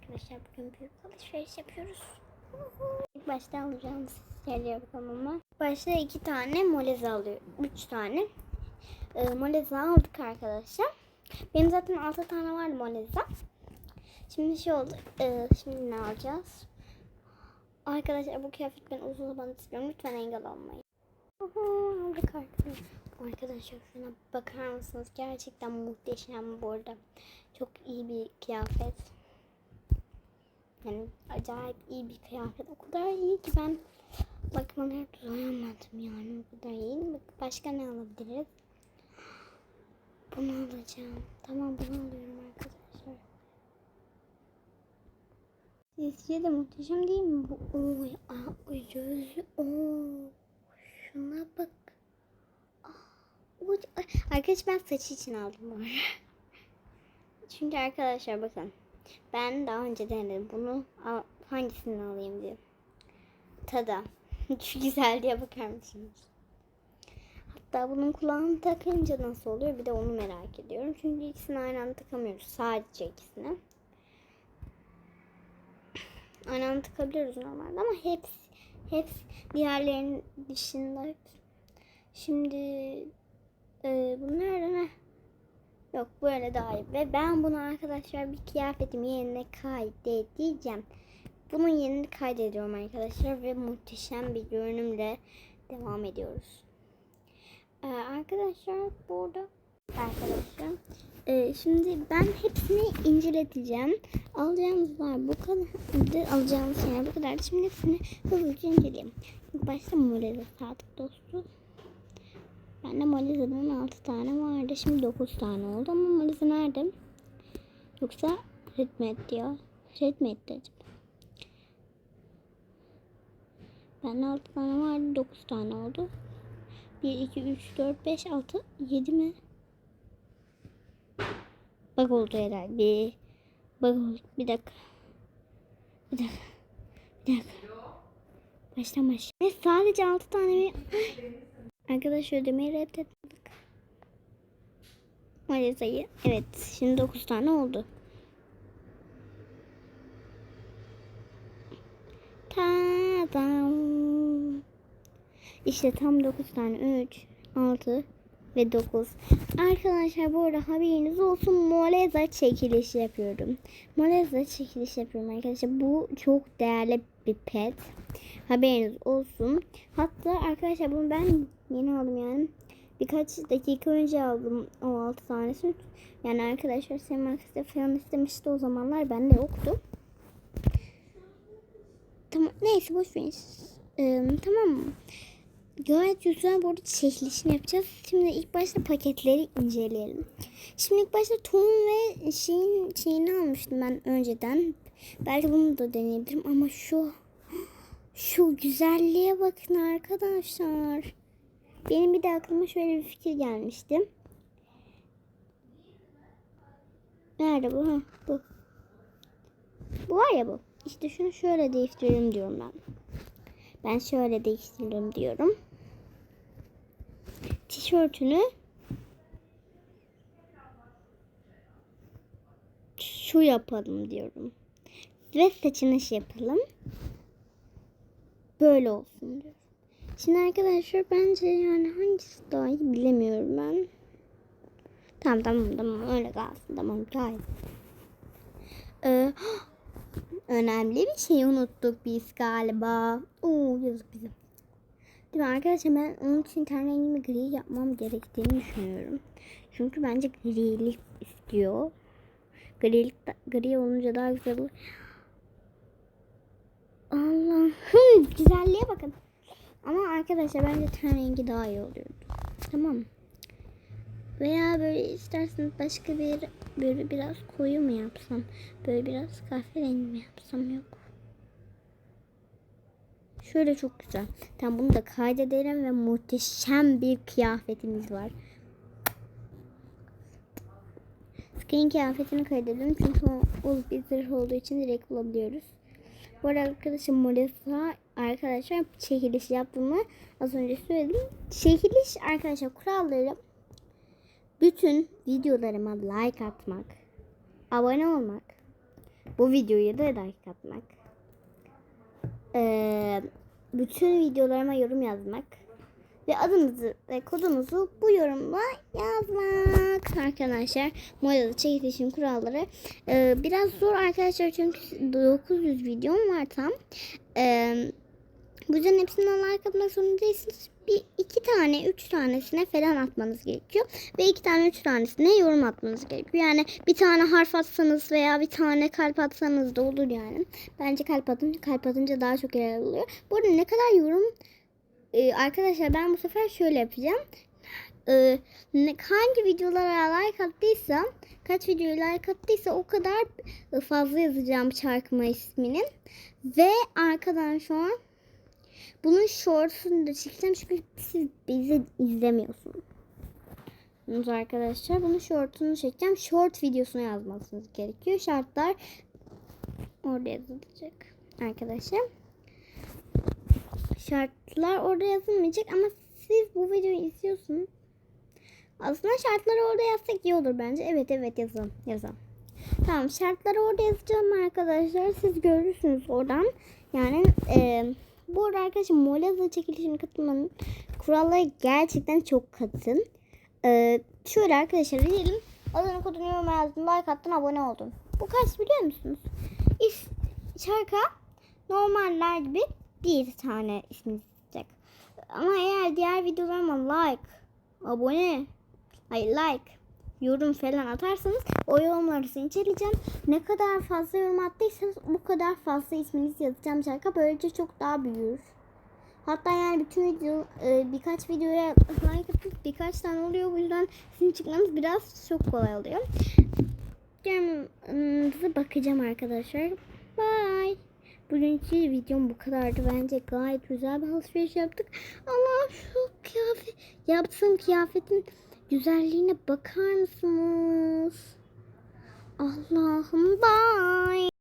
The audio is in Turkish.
arkadaşlar bugün büyük alışveriş yapıyoruz. İlk başta alacağımız şeylere bakalım ama. Başta iki tane moleza alıyor. Üç tane. E, moleza aldık arkadaşlar. Benim zaten altı tane vardı moleza. Şimdi şey oldu. e, şimdi ne alacağız? Arkadaşlar bu kıyafet ben uzun zaman istiyorum. Lütfen engel olmayın. Aldık arkadaşlar. Arkadaşlar şuna bakar mısınız? Gerçekten muhteşem bu arada. Çok iyi bir kıyafet. Yani acayip iyi bir kıyafet. O kadar iyi ki ben bakmaları doyamadım yani. O kadar iyi. Başka ne alabiliriz? Bunu alacağım. Tamam bunu alıyorum arkadaşlar. Sizce de muhteşem değil mi? Bu oy, aa, oy gözü. Oo, şuna bak. Bu, arkadaş ben saç için aldım bu. Çünkü arkadaşlar bakın. Ben daha önce denedim bunu. Hangisini alayım diye. Tada. Şu güzel diye bakar mısınız? Hatta bunun kulağını takınca nasıl oluyor bir de onu merak ediyorum. Çünkü ikisini aynı anda takamıyoruz. Sadece ikisini. Aynı anda takabiliyoruz normalde ama hepsi, hepsi diğerlerinin dışında hepsi. Şimdi ee, bunlar ne? Yok böyle daha iyi. Ve ben bunu arkadaşlar bir kıyafetim yerine kaydedeceğim. Bunun yerini kaydediyorum arkadaşlar ve muhteşem bir görünümle devam ediyoruz. Ee, arkadaşlar burada arkadaşlar e, şimdi ben hepsini inceleteceğim. Alacağımızlar bu kadar. Alacağımız şeyler bu kadar. Şimdi hepsini hızlıca inceleyeyim. İlk başta Morel'e sadık dostu. Bende Maliza'dan 6 tane vardı. Şimdi 9 tane oldu ama Maliza nerede? Yoksa red mi etti ya? Red mi etti acaba? Bende 6 tane vardı. 9 tane oldu. 1, 2, 3, 4, 5, 6, 7 mi? Bak oldu herhalde. Bir, bak oldu. Bir dakika. Bir dakika. Bir dakika. Baştan başla. Ve sadece 6 tane mi? Arkadaşlar ödemeyi reddettik. Maliza'yı. Evet. Şimdi 9 tane oldu. Tadam. İşte tam 9 tane. 3, 6 ve 9. Arkadaşlar bu arada haberiniz olsun. Moleza çekilişi yapıyorum. Moleza çekilişi yapıyorum arkadaşlar. Bu çok değerli bir pet. Haberiniz olsun. Hatta arkadaşlar bunu ben yeni aldım yani. Birkaç dakika önce aldım o 6 tanesini. Yani arkadaşlar Senin Market'te falan istemişti o zamanlar. Bende yoktu. Tamam neyse boş. Ee, tamam mı? Gayet güzel bu arada çekilişini yapacağız. Şimdi ilk başta paketleri inceleyelim. Şimdi ilk başta Tom ve şeyin şeyini almıştım ben önceden. Belki bunu da deneyebilirim ama şu şu güzelliğe bakın arkadaşlar. Benim bir de aklıma şöyle bir fikir gelmişti. Nerede bu? Ha, bu. Bu var ya bu. İşte şunu şöyle değiştirelim diyorum ben. Ben şöyle değiştirelim diyorum. Tişörtünü şu yapalım diyorum. Ve saçını şey yapalım. Böyle olsun diyorum. Şimdi arkadaşlar bence yani hangisi daha iyi bilemiyorum ben. Tamam tamam tamam öyle kalsın tamam gayet. Ee, önemli bir şey unuttuk biz galiba. Oo yazık bize. Değil mi arkadaşlar ben onun için ten rengimi gri yapmam gerektiğini düşünüyorum. Çünkü bence grilik istiyor. Grilik gri olunca daha güzel olur. Allah'ım güzelliğe bakın. Ama arkadaşlar bence ten rengi daha iyi oluyordu. Tamam? Veya böyle isterseniz başka bir böyle biraz koyu mu yapsam? Böyle biraz kahverengi mi yapsam? Yok. Şöyle çok güzel. Tamam bunu da kaydedelim ve muhteşem bir kıyafetimiz var. Skin kıyafetini kaydedelim çünkü o, o bir zırh olduğu için direkt bulabiliyoruz. Bu arada arkadaşım Morisa arkadaşlar çekiliş yaptığımı az önce söyledim. Çekiliş arkadaşlar kuralları bütün videolarıma like atmak, abone olmak, Bu videoya da like atmak. Ee, bütün videolarıma yorum yazmak. Ve adınızı ve kodunuzu bu yorumla yazmak arkadaşlar. Model çekilişin kuralları. Ee, biraz zor arkadaşlar çünkü 900 videom var tam. Ee, bu yüzden hepsinden like atmak zorunda. Bir iki tane, üç tanesine falan atmanız gerekiyor. Ve iki tane, üç tanesine yorum atmanız gerekiyor. Yani bir tane harf atsanız veya bir tane kalp atsanız da olur yani. Bence kalp atınca, kalp atınca daha çok yer oluyor. Bu arada ne kadar yorum ee, arkadaşlar ben bu sefer şöyle yapacağım. Ne, hangi videolara like attıysam, kaç videoya like attıysa o kadar fazla yazacağım şarkıma isminin. Ve arkadan şu an bunun shorts'unu da çekeceğim çünkü siz bizi izlemiyorsunuz. Arkadaşlar bunun short'unu çekeceğim. Short videosunu yazmalısınız gerekiyor. Şartlar orada yazılacak arkadaşlar. Şartlar orada yazılmayacak ama siz bu videoyu izliyorsunuz. Aslında şartları orada yazsak iyi olur bence. Evet evet yazalım. Yazalım. Tamam şartları orada yazacağım arkadaşlar. Siz görürsünüz oradan. Yani e, bu arada arkadaşlar Molaza çekilişine katılmanın kuralları gerçekten çok katın. E, şöyle arkadaşlar diyelim. Adını kodunu yoruma yazdın. Like attın abone oldun. Bu kaç biliyor musunuz? İş, şarkı normaller gibi bir tane isminiz çıkacak. Ama eğer diğer videolarıma like, abone, hayır like, yorum falan atarsanız o yorumları inceleyeceğim. Ne kadar fazla yorum attıysanız bu kadar fazla isminizi yazacağım şarkı. Böylece çok daha büyür. Hatta yani bütün video e, birkaç videoya like atıp birkaç tane oluyor. Bu yüzden sizin çıkmanız biraz çok kolay oluyor. Yorumunuza bakacağım arkadaşlar. Bye. Bugünkü videom bu kadardı. Bence gayet güzel bir alışveriş yaptık. Allah şu kıyafet yaptığım kıyafetin güzelliğine bakar mısınız? Allah'ım bak.